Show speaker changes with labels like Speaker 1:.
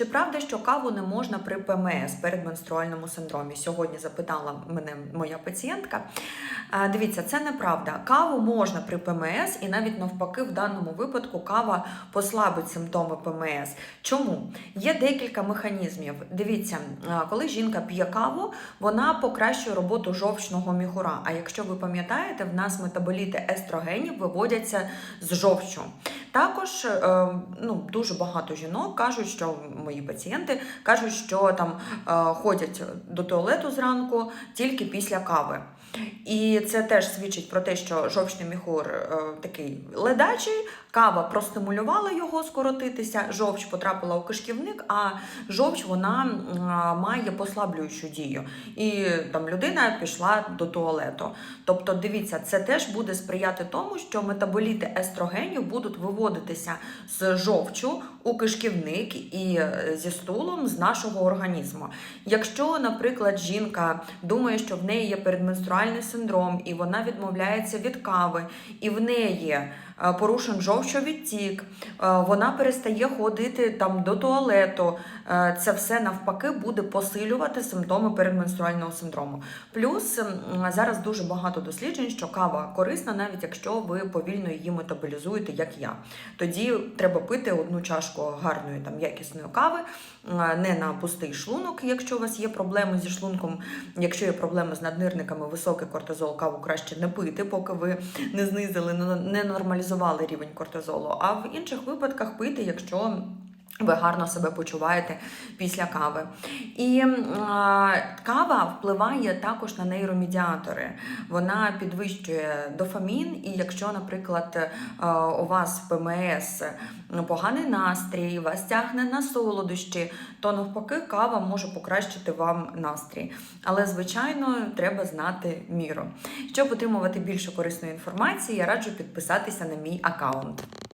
Speaker 1: Чи правда, що каву не можна при ПМС передменструальному синдромі? Сьогодні запитала мене моя пацієнтка. Дивіться, це неправда. Каву можна при ПМС, і навіть навпаки, в даному випадку кава послабить симптоми ПМС. Чому? Є декілька механізмів. Дивіться, коли жінка п'є каву, вона покращує роботу жовчного міхура. А якщо ви пам'ятаєте, в нас метаболіти естрогенів виводяться з жовчу. Також е, ну, дуже багато жінок кажуть, що мої пацієнти кажуть, що там е, ходять до туалету зранку тільки після кави. І це теж свідчить про те, що жовчний міхур е, такий ледачий, кава простимулювала його скоротитися, жовч потрапила у кишківник, а жовч вона має послаблюючу дію. І там людина пішла до туалету. Тобто, дивіться, це теж буде сприяти тому, що метаболіти естрогенів будуть виводитися з жовчу у кишківник і е, зі стулом з нашого організму. Якщо, наприклад, жінка думає, що в неї є передменструальний синдром, і вона відмовляється від кави, і в неї порушен жовчовідтік, е, вона перестає ходити там до туалету. е, Це все навпаки буде посилювати симптоми передменструального синдрому. Плюс зараз дуже багато досліджень, що кава корисна, навіть якщо ви повільно її метаболізуєте, як я. Тоді треба пити одну чашку гарної там якісної кави, е, не на пустий шлунок, якщо у вас є проблеми зі шлунком, якщо є проблеми з наднирниками, високий кортизол, каву краще не пити, поки ви не знизили, не- не нормалізували рівень кортизолу. А в інших випадках пити, якщо ви гарно себе почуваєте після кави. І а, кава впливає також на нейромедіатори. Вона підвищує дофамін, і якщо, наприклад, а, у вас в ПМС поганий настрій, вас тягне на солодощі, то навпаки кава може покращити вам настрій. Але, звичайно, треба знати міру. Щоб отримувати більше корисної інформації, я раджу підписатися на мій аккаунт.